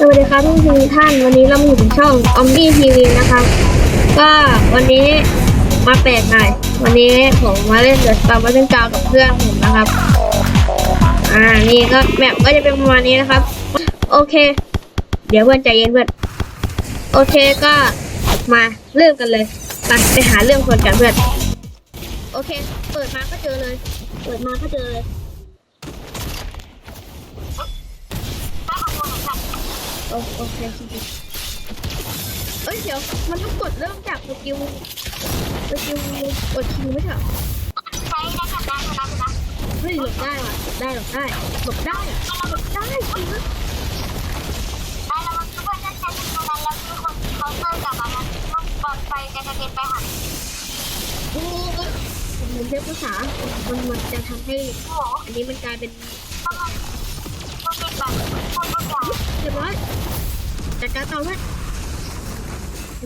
สวัสดีครับทุกท่านวันนี้เรามาอยู่ในช่องอมบี้ทีวีนะครับ ก็วันนี้มาแปลกหน่อยวันนี้ผมมาเล่นเดอะสตาร์บัตเทิลกาวกับเพื่อนผมนะครับ อ่านี่ก็แมปก็จะเป็นประมาณนี้นะครับ โอเค เดี๋ยวเพื่อนใจเย็นเพื่อนโอเคก็มาเริ่มกันเลยไปไปหาเรื่องคนกันเพื่อนโอเค เปิดมาก็เจอเลย เปิดมาก็เจอเลย โอโอเคโอเคเอ้ยเดี๋ยวมันต้องกดเริ่มจากสกิลสกิลกดคิวไม่ใช่เหรอใช้ได้กับได้นะนะเฮ้ยหลบได้ว่ะหลบได้หลบได้หลบได้อะหลบได้จริงนะได้แล้วมันก็จะใช้ตรงนั้นแล้วมีคนเคาน์เตอร์กลับมามันต้องบอลไฟจะกระเด็นไปหันโอ้ก็ผมเรียนภาษา มันมันจะทำให้อันนี้มันกลายเป็นต้องมันต้องเป็นแบบ เรียบร้อยจัดการต่อเพื่อน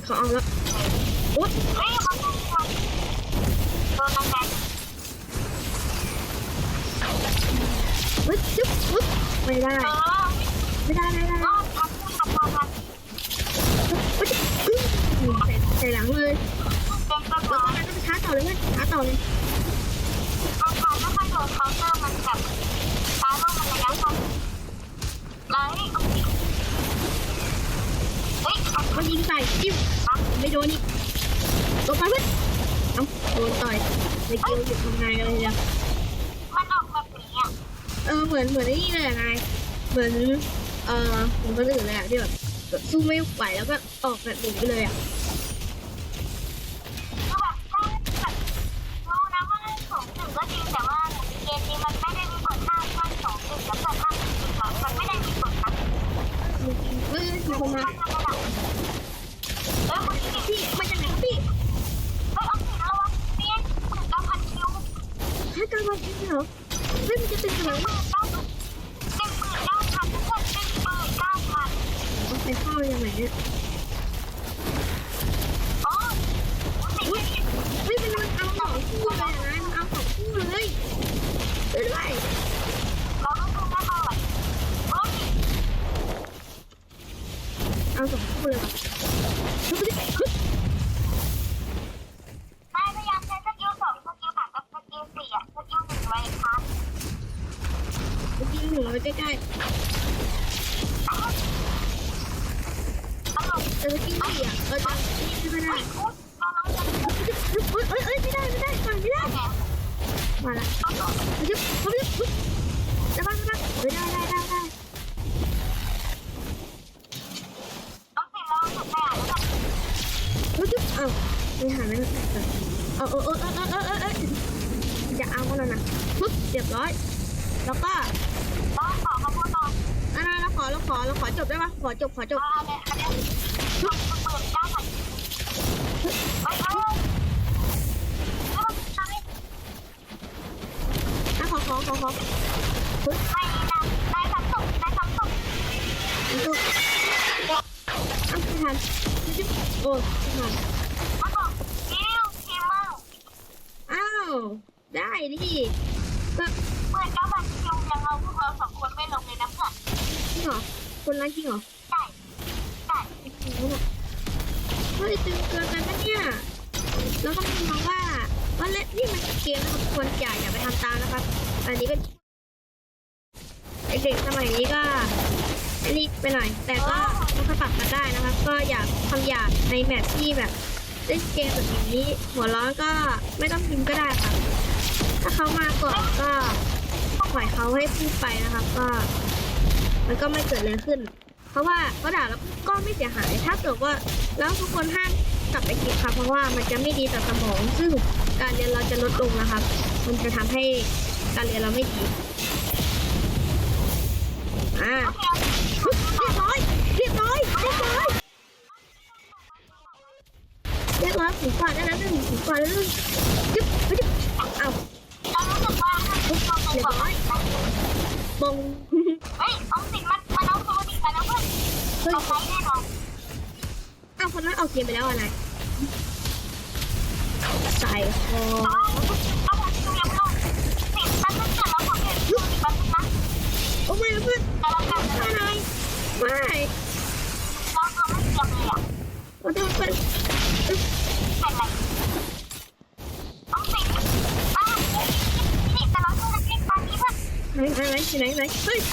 เขาเอาแล้วโอ๊ยเฮ้ยมันต้องทำโดนน้ำแข็งเฮ้ยจุ๊บปุ๊บไม่ได้ ไม่ได้ไม่ได้ใส่หลังเลยเป็นประแล้วมาก็ณมันก็ไปช้าต่อเลยเพื่อนช้าต่อเลยมันทำแล้วมันโดนเคาน์เตอร์มันแบบ เฮ้ยเฮ้ยมันยิงใส่จิ้มไม่โดนอีกลงไปเพื่อนเอ้าโดนต่อยไปเกลหยุดทำงานกันเลยทีเดียมันออกแบบนี้อะเออเหมือนเหมือนไอ้นี่เลยอะนายเหมือนเออเหมือนคนอื่นเลยอะที่แบบสู้ไม่ไหวแล้วก็ออกแบบหนีไปเลยอะ คือแบบถ้าแบบรู้นะว่าเล่นสองหนึ่งก็จริงแต่ว่าเกมนี้มันไม่ได้มีผลข้ามขั้นสองหนึ่งแล้วเกิดข้ามหนึ่งสองมันไม่ได้มีผลนะ เฮ้ย มีคนมาข้ามระดับเอ้ยคนนี้นี่พี่มาจากไหนครับพี่เอ้ยเอาสิเอาวะเนี่ยนถึงเก้าพันคิวให้การมาจริงเหรอเฮ้ยมันจะเป็นขนาดหนั้นมื่นเก้าหนึ่งหมื่นเก้าพันทุกคนหนึ่งหมื่นเก้าพันเอาไปเข้ายังไงเนี่ย อ๋อสิ่งที่ เฮ้ยมันมันเอาสองคู่เลยอะนายมันเอาสองคู่เลยช่วยด้วย เราต้องดูหน้าเขาอะเฮ้ย เอาส หัวร้อนก็ไม่ต้องพิมพ์ก็ได้ครับถ้าเขามาก่อนก็ปล่อยเขาให้พูดไปนะครับก็ มันก็ไม่เกิดอะไรขึ้น เพราะว่าเขาด่าแล้วก็ไม่เสียหาย ถ้าเกิดว่าแล้วทุกคนห้ามกลับไปคิดครับเพราะว่ามันจะไม่ดีต่อสมอง ซึ่งการเรียนเราจะลดลงนะครับมันจะทำให้การเรียนเราไม่ดี อ่าโอเคเรียบร้อยเรียบร้อยเรียบร้อย เรียบร้อย ถึงกว่าได้แล้วหนึ่งถึงกว่าได้แล้วหนึ่งจึ๊บจึ๊บเอาเรารู้สึกว่าถ้าทุกคนเรียบร้อยบงเฮ้ยเอาสินมันมันเอาตัวดีไปแล้วเพื่อนเฮ้ยเอาไปแน่นอนเอาคนนั้นเอาเกมไปแล้วอะไรใส่คอ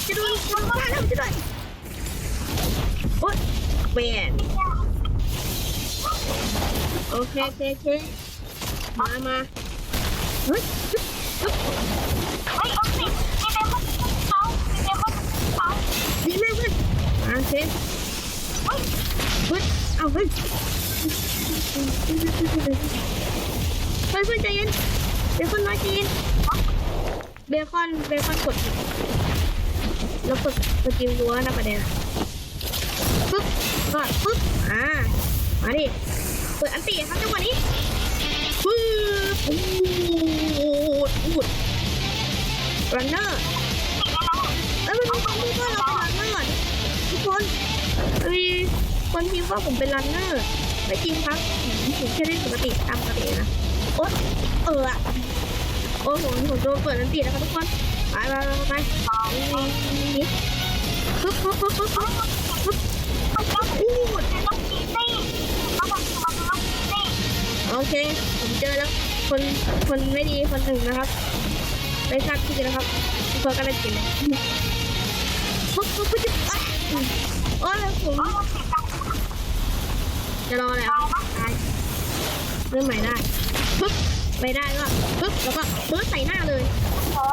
จะดนจะโดนฆ่าแล้วจะโดนโอ๊ยเปลี่ยนโอเคโอเคโอเคมามาเฮ้ยฮึบฮึบเฮ้ยต้องสิมีเบคอนเขามีเบคอนเขาดีมากเพื่อนมาโอเคเฮ้ยเฮ้ยเอาเฮ้ยเฮ้ยเพื่อนใจเย็นเบคอนน้อยใจเย็นเบคอนเบคอนกด แล้วกดสกิลรั้วนะประเด็นอะปึ๊บก็ปึ๊บอ่ามาดิเปิดอันตีครับจังหวะนี้ปึ๊บอูดอูดรันเนอร์แล้วเอ้ยมันมีคนพูดว่าเราเป็นรันเนอร์ทุกคนมีคนพิมพ์ว่าผมเป็นรันเนอร์ไม่จริงครับผมแค่เล่นปกติตามปกตินะโอ๊ยเอออะโอ้โหผมโดนเปิดอันตีแล้วครับทุกคนไปไปไป ปนี่ปึ๊บปึ๊บปึ๊บปึ๊บปึ๊บปึ๊บอู้ดต้องกินสิต้องบอกมันต้องกินสิโอเค ผมเจอแล้ว คน คนไม่ดีคนหนึ่งนะครับ ไม่ทราบชื่นะครับทุกคนก็เลยกินเลยปึ๊บปึ๊บปึ๊บอะโอ้ยผมโอ้ยติดตังค์จะรอแล้วตายเริ่มใหม่ได้ปึ๊บไม่ได้ก็ปึ๊บแล้วก็ปึ๊บใส่หน้าเลยโอ้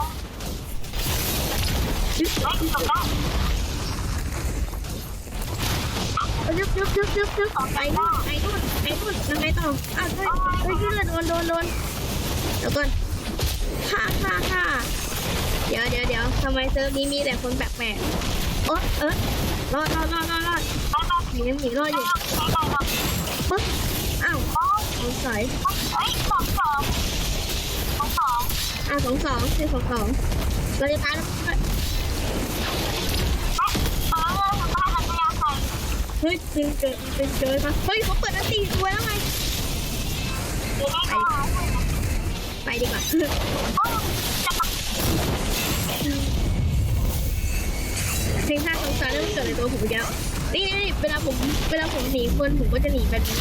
ยึบไม่จบได้ยึบยึบยึบยึบยึบไปนู่นไปนู่นไปนู่นยังไงต่ออ้าวเฮ้ยเฮ้ยเลืดโดนโดนโดนเดี๋ยวก่อนฆ่าฆ่าฆ่าเดี๋ยวเดี๋ยวเดี๋ยวทำไมเซิร์ฟนี้มีแต่คนแปลกๆโอ๊ะเออรอดรอดรอดรอดรอดหนียังหนีรอดอยู่ไม่ได้หรอกปึ๊บอ้าวสงสัยสองสองสองสองอ้าวสองสองคือสองสองเราจะตายแล้ว เฮ้ยจึงเกิดเป็นเจอปะเฮ้ยเขาเปิดอันตีตัวแล้วไงเดี๋ยวนี้ก็หาเลยไปดีกว่าโอ้ยจะมาเพลงท่าสงสารแล้วมันเกิดในตัวผมอีกแล้วนี่นี่นี่เวลาผมเวลาผมหนีคนผมก็จะหนีแบบนี้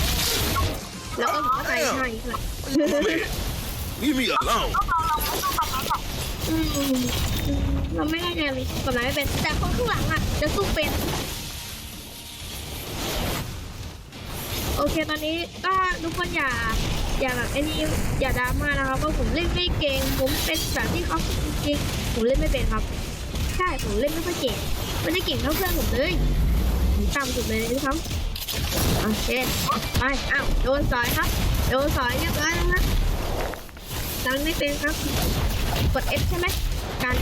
แล้วก็ผมก็ตายท่าอย่างนี้ด้วย Leave me alone. พวกเราลองไม่ดูไปไหมก่อนอืมอืมเราไม่ได้ไงเลยกฎหมายไม่เป็นแต่คนข้างหลังอะจะสู้เป็น โอเคตอนนี้ก็ทุกคนอย่าอย่าแบบไอ้นี่อย่าดราม่านะครับว่าผมเล่นไม่เก่ง ผมเป็นแบบที่เขาจริงผมเล่นไม่เป็นครับ ใช่ผมเล่นไม่ค่อยเก่งไม่ได้เก่งเท่าเพื่อนผมเลยผมต่ำสุดเลยนะครับโอเคไปอ้าวโดนสอยครับโดนสอยเรียบร้อยแล้วนะกันไม่เป็นครับกด F ใช่ไหมกัน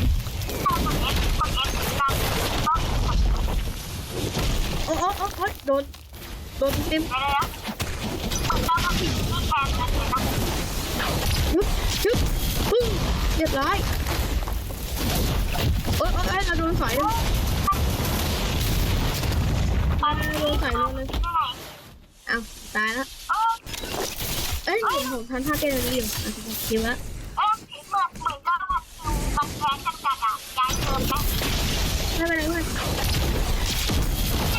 โอ้โอ้โอ้โอ้โดนโดนเต็มต้องมาผิดที่แทนกันเลยนะ ชึบชึบปึ้งเรียบร้อยโอ้ยโอ้ยเราโดนสอยแล้วตอนนี้เราไม่ได้ไหนอ้าวตายแล้วโอ้เอ้ยผมผมทันท่าเต้นอันนี้อยู่อะคิวแล้วเอ๊ะเหมือนเหมือนกับคิวมันแพ้กันกันอะย้ายเติมไหมไม่เป็นไรเพื่อน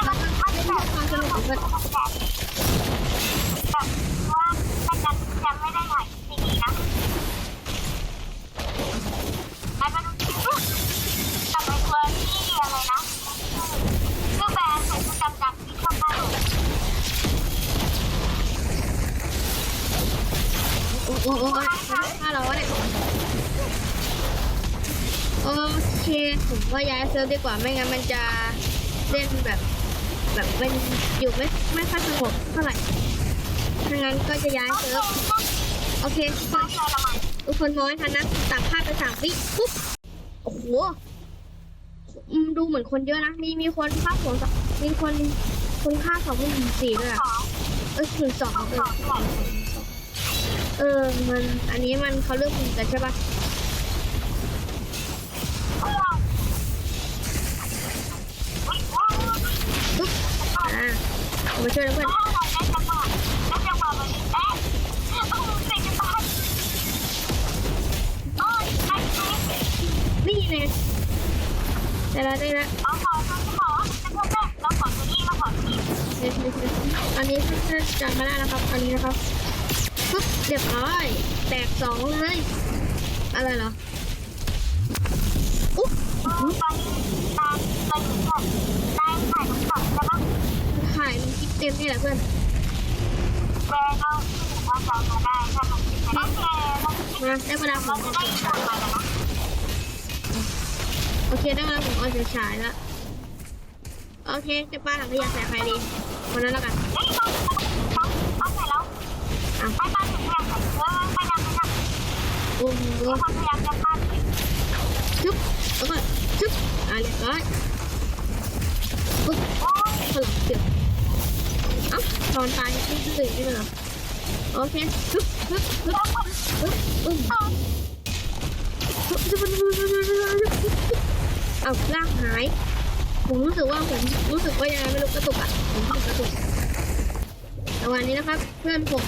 มันมันแบบมันแบบแบบ โอ้โอ้โอ้โอ้ถ้าเราวะเนี่ยโอเคผมว่าย้ายเซิร์ฟดีกว่าไม่งั้นมันจะเล่นแบบแบบเป็นอยู่ไม่ไม่ค่อยสงบเท่าไหร่ถ้างั้นก็จะย้ายเซิร์ฟโอเคทุกคนเจอละมันทุกคนมองให้ทันนะตัดภาพไปสามวิปุ๊บโอ้โหดูเหมือนคนเยอะนะมีมีคนฆ่าสองมีคนคนฆ่าสองหมื่นสี่ด้วยอะเออหนึ่งสองเอสอ เออ มัน อันนี้มันเขาเลือกมุมกันใช่ปะอ่าเอาไปช่วยนะเพื่อนนี่เไงได้แล้วได้แล้วเอาขอตัวนี้หมอฉันพบแล้วเราขอตัวนี้มาขอตัวนี้อันนี้เพื่อนๆจำมาได้นะครับ อันนี้นะครับ ปึ๊บเรียบร้อย แตกสองเลย อะไรเหรออุ๊บตอนนี้ตามตอนนี้แบบได้ถ่ายน้ำตกใช่ปะถ่ายมันคลิปเต็มนี่แหละเพื่อนแกก็ถือว่าจำมาได้ถ้ามันคิดไม่ได้แกเรามาได้เวลาผมเราอจะอกได้สียงผฉายลมาแล้วนะโอเคได้เวลาผมออกเสียงฉายแล้วโอเคจะป้าถังขยะใส่ใครดีคนนั้นแล้วกัน โอ้โหมีคนพยายามจะฆ่าพี่ชึบแล้วก็ชึบอะเรียบร้อยปึ๊บโอ้ยสลับเสือกเอ้าตอนตายไม่ตื่นใช่ไหมเหรอโอเคชึบชึบชึบแล้วคนชึบอึ้มเออเอาร่างหาย ผมรู้สึกว่าผมรู้สึกว่ายังไงไม่รู้กระตุกอะผมรู้สึกกระตุกแต่วันนี้นะครับ เพื่อนผม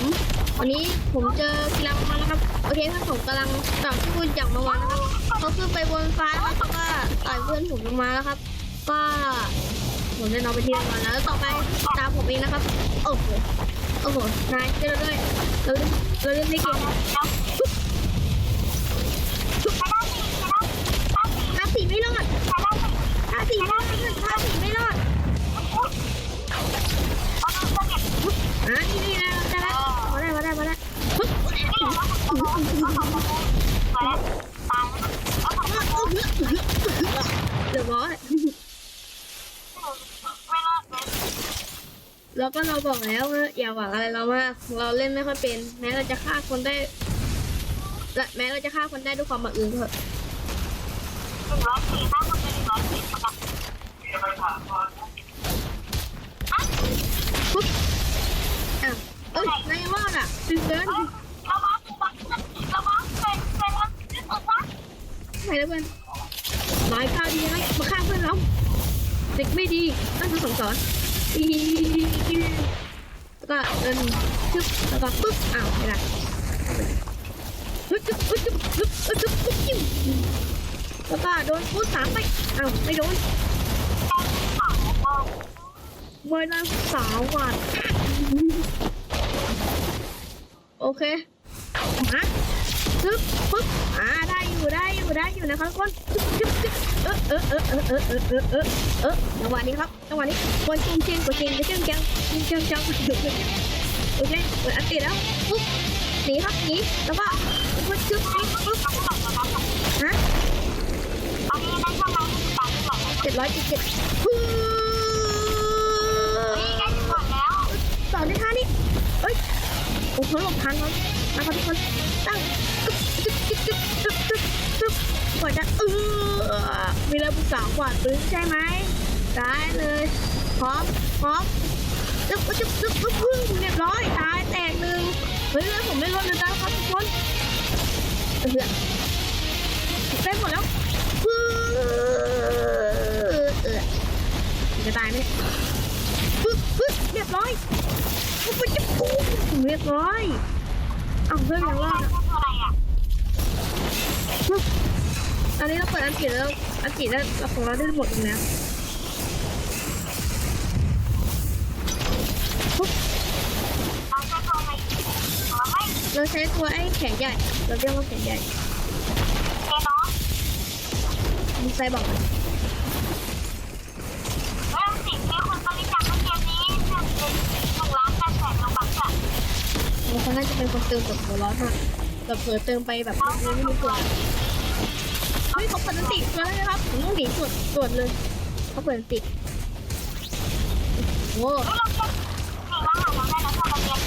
วันนี้ผมเจอกีฬามาแล้วครับ โอเคเพื่อนผมกำลังต่อสู้อย่างราวันนะครับเขาขึ้นไปบนฟ้าแล้วเขาก็ต่อยเพื่อนผมลงมาแล้วครับ ก็ผมจะนอนไปที่รางวัลแล้ว ต่อไปตามผมเองนะครับ โอ้โห โอ้โห นายเจอเลยเราเล่นเราเล่นในเกม บอกแล้วว่าอย่าหวังอะไรเรามากเราเล่นไม่ค่อยเป็น แม้เราจะฆ่าคนได้และแม้เราจะฆ่าคนได้ด้วยความบังเอิญเถอะหนึ่งร้อยสี่ถ้าคนเป็นหนึ่งร้อยสี่ประกันอะปึ๊บอ้าวเอ้ยนายยังรอดอะตึงเกินเอ้ยระวังระวังระวังเป็นเป็นระวังไหนแล้วเพื่อนร้อยข้าดีไหมมาฆ่าเพื่อนเราเด็กไม่ดีตั้งใจสงสอนอี แล้วก็เดินชึบแล้วก็ปึ๊บอ้าวไม่ได้ฮึดจึ๊บฮึดจึ๊บฮึดจึ๊บฮึบแล้วก็โดนพูดสามไปอ้าวไม่โดนเวลาสาววัดโอเคมาจึ๊บปึ๊บอ่า อยู่ได้อยู่ได้อยู่นะครับทุกคนจึ๊บจึ๊บจึ๊บเออเออเออเออเออเออเออเออจังหวะนี้ครับจังหวะนี้กดจริงจริงกดจริงจริงจังจริงจังจังโอเคกดอันติดแล้วปุ๊บหนีครับหนีแล้วก็กดจึ๊บปึ๊บปึ๊บเอาที่หลังนะครับฮะอันนี้ได้ช่องไหนที่ตายที่เจ็ดร้อยเจ็ดเจ็ดนี่ใกล้จะหมดแล้วต่อด้วยท่านี้เอ้ยโอ้โหหลบทันแล้วนะครับทุกคนตั้ง มีระบุสาวกว่าปืนใช่ไหมได้เลยพร้อมพร้อมจึ๊บจึ๊บจึ๊บจึ๊บพึ่งเรียบร้อยตายแตกหนึ่งเฮ้ยแล้วผมไม่ลดเลยนะครับทุกคนเออได้หมดแล้วพึ่งจะตายไหมเนี่ยพึ่งพึ่งเรียบร้อยมันจะปูเรียบร้อยเอาเพื่อนยังรอดอะออะไรอะตอนนี้เราเปิดอันเกิแล้ว อากิได้ของเราได้หมดตรงนี้เราใช้ตัวไอ้แขนใหญ่ เราเรียกว่าแขนใหญ่มีไซบอกเขาน่าจะเป็นคนเติมกับหัวร้อนอะแบบเผลอเติมไปแบบไม่รู้ตัว ฮ้ยเขาเปิดอันติมาแล้วนะครับผมต้องหนีตรวจตรวจเลยเขาเปิดอันติโอ้เฮ้ยเราจะหนีมาหาเราได้แล้วทั่วประเทศ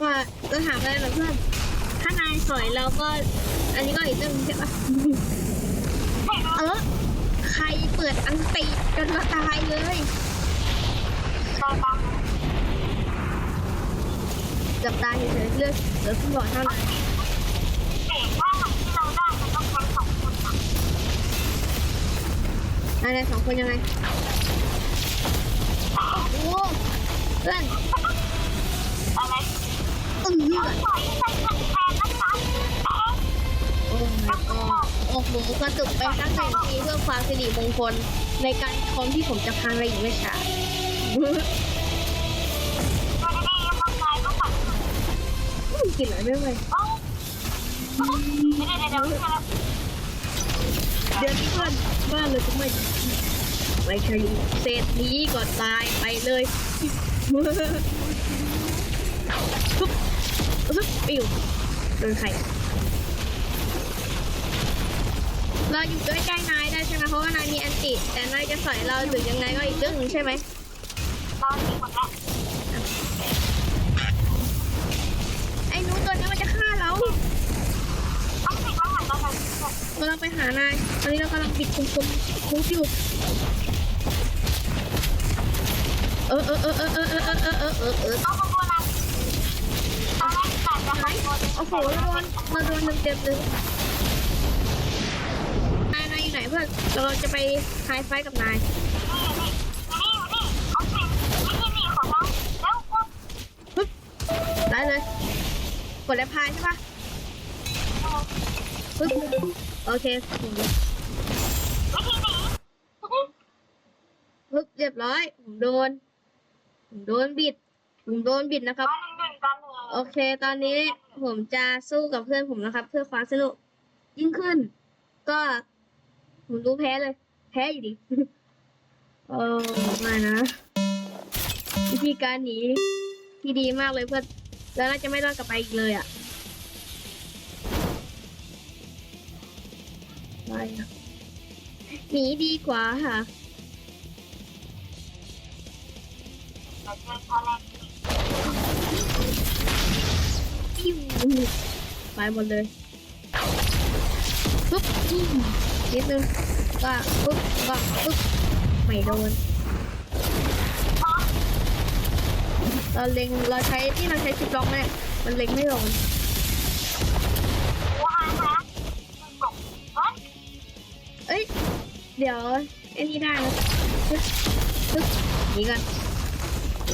ก็จะถามอะไรเหรอเพื่อนถ้านายสอยเราก็ อันนี้ก็อีกเรื่องหนึงใช่ปะเห็นไหมเออใครเปิดอันติจนเราตายเลยตาบังจับตายเฉยๆเลือดเหลือขึ้นหลอดเท่านั้น เด็กว่าหลังที่เราได้มันต้องใช้สองคนนะ นายๆสองคนยังไงโอ้เพื่อนอะไรอือเอาใส่นนะคะแทนโอ้ my god โอ้โหกระตุกไปสักหนึ่งทีเพื่อความสิริมงคลในการคอมที่ผมจะพังอะไรอีกไม่ช้าดูดีๆคนนายก็ฝันกินอะไรไม่ไหวเอ้าเดี๋ยวเดี๋ยวเดี๋ยว เดี๋ยวเดือนนี้เพื่อนบ้านเลยก็ไม่ไม่ใช่เศษนี้ก็ตายไปเลยทุบทุบปิวโดนใครเราอยู่ใกล้ๆนายได้ใช่ไหมเพราะว่านายมีอันติแต่นายจะใสอยเราหรือยังไงก็อีกเรื่องหนึงใช่ไหมตอนนี้หมดแล้วานาย ตอนนี้เรากำลังปิดคุมคุมคุมอยู่เออเออเออเออเออเออเออเออเออเออเออเอาขบวนนะตอนแรกกะจะหันบนโอ้โหเราโดนเราโดนเต็มเต็มเลยนายนายอยู่ไหนเพื่อนเราจะไปไฮไฟกับนายนี่นี่นี่นี่เอาเล้วก็ปึ๊บได้เลย กดแล้วพายใช่ปะปึ๊บ โอเควิธีหนีปึ๊บเรียบร้อย ผมโดน ผมโดนบิด ผมโดนบิดนะครับ โอเค ตอนนี้ผมจะสู้กับเพื่อนผมนะครับ เพื่อความสนุกยิ่งขึ้น ก็ผมรู้แพ้เลย แพ้อยู่ดีเออมานะวิธีการหนีที่ดีมากเลยเพื่อนแล้วน่าจะไม่รอดกลับไปอีกเลยอะ ไปอะหนีดีกว่าค่ะแต่เจอตอนแรกปิ้วไปหมดเลยปุ๊บอืมนิดนึงก็ปุ๊บก็ปุ๊บไม่โดนเราเล็งเราใช้ที่เราใช้ชิปล็อกเนี่มันเล็งไม่โด อ้ย เดี๋ยวไอ้นี่ได้นะปึ๊บปึ๊บนี่กัน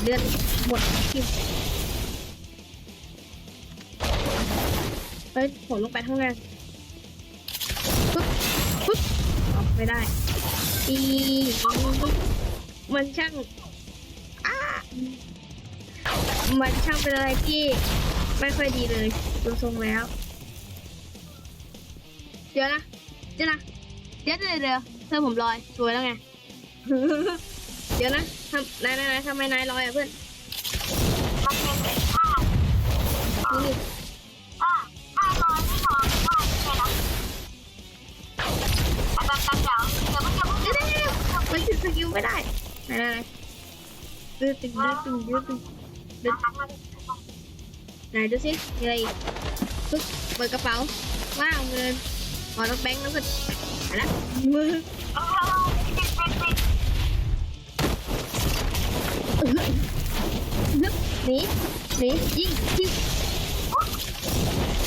เลือดหมดคิวเฮ้ยผมลงไปข้างล่างปึ๊บปึ๊บออกไม่ได้อีมันช่างอ้ามันช่างเป็นอะไรที่ไม่ค่อยดีเลยดูทรงแล้ว เดี๋ยวนะ เดี๋ยวนะ เดี๋ยวเดี๋ยวเดี๋ยวเพื่อนผมลอยสวยแล้วไง เดี๋ยวนะทำนายนายนายทำไมนายลอยอะเพื่อนมันเป็นท่านี่นี่ท่าท่าลอยไม่นอนท่าใช่ไหมแต่แบบต่างๆเดี๋ยวมันจะพุ่งเดี๋ยวเดี๋ยวเดี๋ยวมันถึงสกิลไม่ได้นายนายนายดื้อตึงดื้อตึงดื้อตึงนะคะมันไหนดูสิมีอะไรอีกปึ๊บเปิดกระเป๋าว้าวเงินขอต้องแบงค์แล้วก็ มือนึกหนีหนียิงยิง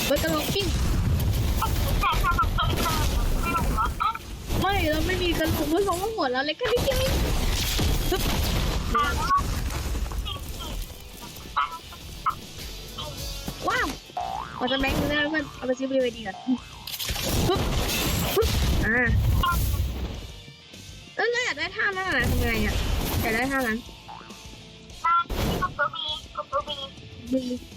เบิร์กยิงไม่เราไม่มีกระโดดเพราะเราหมดแล้วเล็ก็ไม่ยิงซึบว้าวเราจะแบงค์ได้เพื่อนเอาไปซื้อบีวดีกัน เออเราอยากได้ท่านั้นนะทำไงอะอยากได้ท่านั้นบ้านที่กับ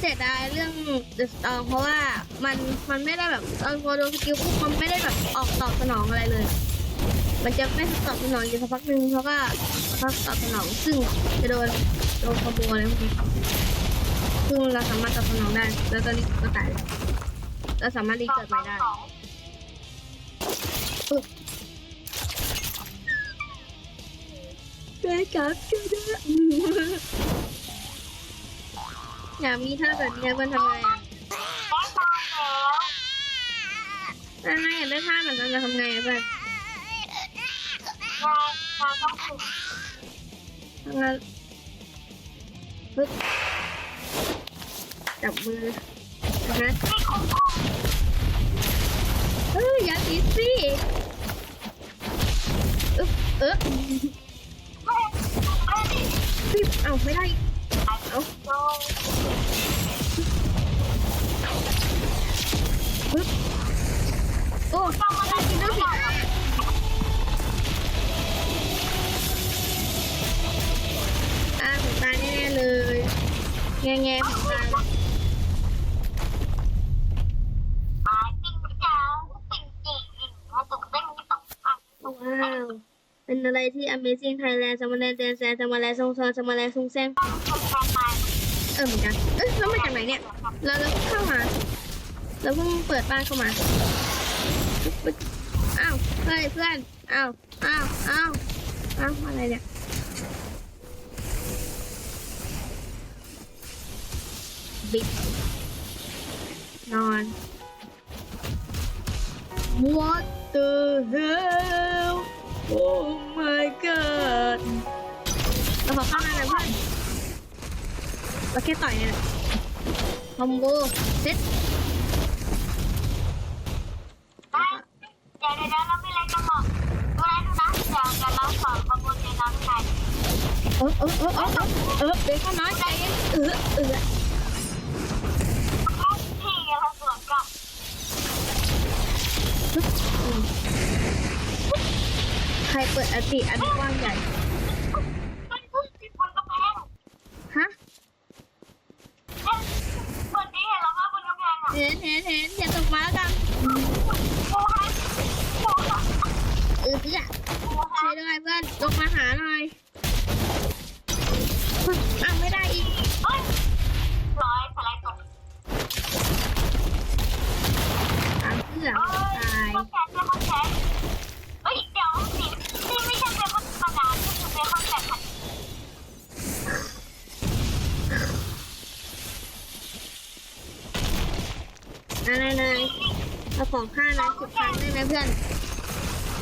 เสียดายเรื่อง The Storm เพราะว่ามันมันไม่ได้แบบตอนพอโดนสกิลปุ๊บมันไม่ได้แบบออกตอบสนองอะไรเลย มันจะไม่ตอบสนองอยู่สักพักหนึ่งเขาก็พักตอบสนองซึ่งจะโดนโดนคอมโบอะไรพวกนี้ซึ่งเราสามารถตอบสนองได้ แล้วตอนนี้ก็ตายแล้วเราสามารถรีเกิดใหม่ได้ปึ๊บช่วยกับช่วยด้วย อยากมีท่าแบบนี้มันทำไงอะได้ตายแล้วถ้าอยากได้ท่าแบบนั้นจะทำไงอะเพื่อนเราต้องถูกงั้นปึ๊บจับมือนะฮะนี่คงคงเฮ้ยอย่าตีสิอึ๊บเอ๊ะสิบเอ้าไม่ได้อาเอ้า โอ้ต้องมาได้กินไม่แล้วสิได้หรอกอ่าผมตายแน่ๆเลยแง่แง่ผมตายแล้วอ่าจริงจังจริงจริงมาตกเต้นไม่ตกว้าวเป็นอะไรที่ Amazing Thailand สมาแลนแดนแซนสมาแลนทรงซอนสมาแลนทรงแซง เออเหมือนกัน เอ้ยแล้วมาจากไหนเนี่ย เราเราเพิ่งเข้ามา เราเพิ่งเปิดบ้านเข้ามา อ้าว เฮ้ยเพื่อน อ้าว อ้าว อ้าว อ้าว อะไรเนี่ยบิ๊กนอน What the hell Oh my god เราขอเข้ามานะเพื่อน เราแค่ต่อยเนี่ยแหละคอมโบเซ็ตได้เดี๋ยวเดี๋ยวเรามีอะไรจะบอกดูแลดูนะเดี๋ยวกันเราสอนขบวนในน้ำไทยเออเออเออเออเออเออเบคอนน้อยใจเย็นเออเออที่เราสวนกับใครเปิดอติอันกว้างใหญ่ มันพูดติดบนกำแพง ฮะ คนนี้เห็นเราว่าบนกำแพงอะ เห็นเห็นเห็นอย่าตกมาแล้วกัน โอ้ยโอ้ย เออเพื่อ โอ้ ช่วย ยด้วยเพื่อนลงมาหาหน่อยอ้าวไม่ได้อีก เฮ้ยร้อยสไลด์ตก ตามเพื่อ เอ้ย ตาย คนแขนเจ้าคนแขนเฮ้ยเดี๋ยวนี่นี่ไม่ใช่เป็นคนธรรมดาที่คือเป็นคนแขนขัน นายนายเอา ของข้านายสิบครั้งได้ไหมเพื่อน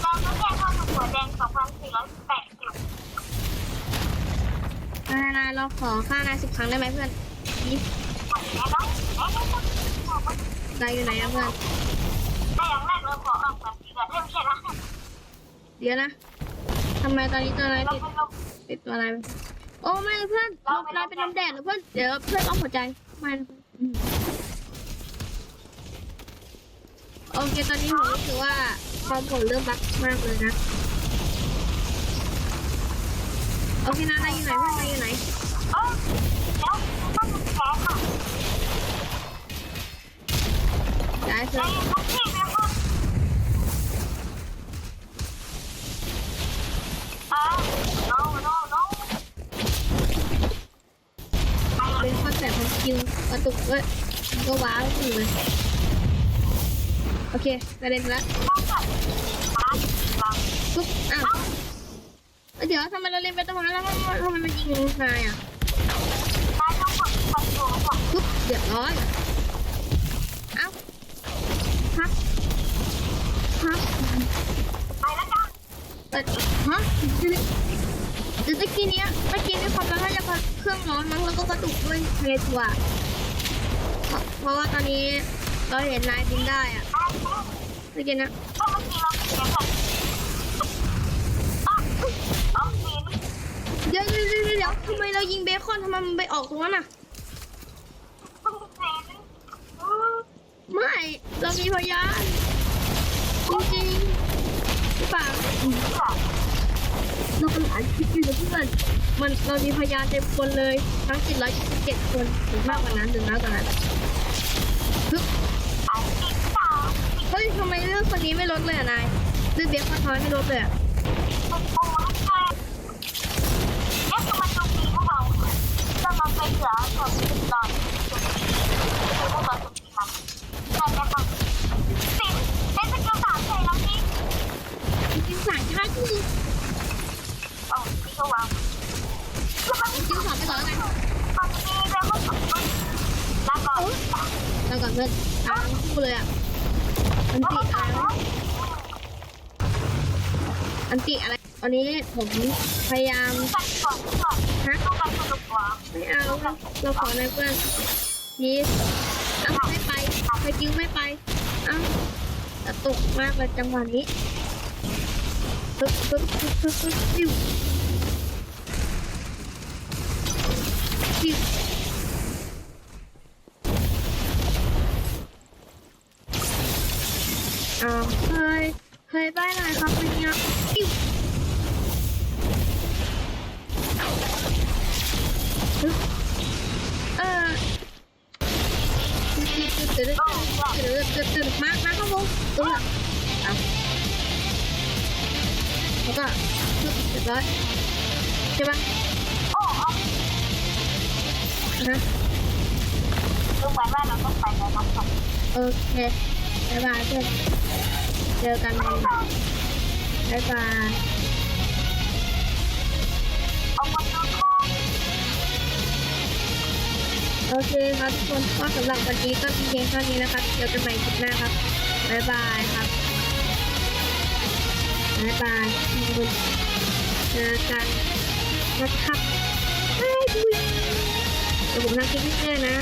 เราก็แค่เข้าสู่หัวแดงสองพันสี่ร้อยแปดสิบนายนายเราขอข้านาสิบครั้งได้ไหมเพื่อนนี่หมดแล้วเนาอยอยู่ไหนอะเพื่อนแต่อย่างแรกเราขอออกแบบสีเหลืองเริ่มใช่ไหมเดี๋ยวนะทำไมตอนนี้ตัวนายเรติดติดตัวอะไร โอ้ไม่เพื่อนเราเป็นน้ำแดดหรือเพื่อน เดี๋ยวเพื่อนต้องหัวใจไม่ เคตอนนี้ผมรู้สึกว่าความผมเริ่มบักมากเลยนะ โอเคนายนายอยู่ไหนเพื่อนนายอยู่ไหนเออแล้วต้องเป็นแขนค่ะได้เพื่ในอนทุกที่เลยค่ะอ่า no no no เป็นคอนเซ็ปต์ของคิวกระตุกด้วยมันก็ว้าวอยู่เลย โอเคประเด็นละต้องแบบมาเราปุ๊บอ้าวเดี๋ยวทำไมเราเล่นไปตรงนั้นแล้วมันทำไมมันยิงนายอะปุ๊บเดือดร้อนเอ้าฮักฮักไปแล้วกันเปิดฮะเดี๋ยวตะกี้เนี้ยเมื่อกี้มีความร้อนน่าจะเครื่องร้อนมั้งแล้วก็กระตุกด้วยในตัวเพราะเพราะว่าตอนนี้เราเห็นนายบินได้อะ เมื่อกี้นะเมื่อกี้เราเสียกันะเดี๋ยวเดี๋ยวเดี๋ยวเดี๋ยวทำไมเรายิงเบคอนทำไมมันไปออกตรงนั้นอะ ไม่ เรามีพยานจริงๆหรือเปล่าเรากำลังคิดอยู่เพื่อนมันเรามีพยานเต็มคนเลย ทั้ง727คนหรือมากกว่านั้นหรือน้อยกว่านั้น ยทำไมเรื่องคนนี้ไม่ลดเลยอะนายเรื่องเบคอนทอยไม่ลดเลยอะโอ้โหใช่เนี่ยคือมันตรงนี้พวกเราจะมาไปเหลือสองสิบตอนคือพวกเราจะมีมันแต่แต่ก่อนสิบเป็นสกิลสามใส่แล้วนี่จริงๆสายชาร์จคือโอ้พี่ก็วางคือมันจริงๆสอนไปก่อนแล้วกันมันมีเรื่องของสองคนล้วก็แล้วก่อนเพื่อนตามคู่เลยอะ อันติอะไรวะอันติอะไรวันนี้ผมพยายามกันก่อนก่อนฮะต้องกันสนุกกว่าไม่เอาเราขอในเพื่อนนี่เอาไม่ไปไปจิ้วไม่ไปเอ้ากระตกมากเลยจังหวะนี้ปึ๊บปึ๊บปึ๊บปึ๊บปึ๊บปิ้วปิ้ว อ้าวเคยเคยได้ไหนครับเป็นเนี้ยเออตึ๊ดตึ๊ดตึ๊ดตึ๊ดตึ๊ดตึ๊ดตึ๊ดมากมากครับผมเออเอาแล้วก็ปึ๊บเรียบร้อยใช่ปะโอ้เอาฮะดูเหมือนว่าเราต้องไปแล้วครับโอเค บ๊ายบายเพื่อนเจอกันใหม่บ๊ายบายโอเคครับทุกคนก็สำหรับวันนี้ก็มีเพียงเท่านี้นะครับเจอกันใหม่คลิปหน้าครับบ๊ายบายครับบ๊ายบายเจอกันนะครับบ๊ายบายเดี๋ยวผมทำคลิปเรื่อยๆนะ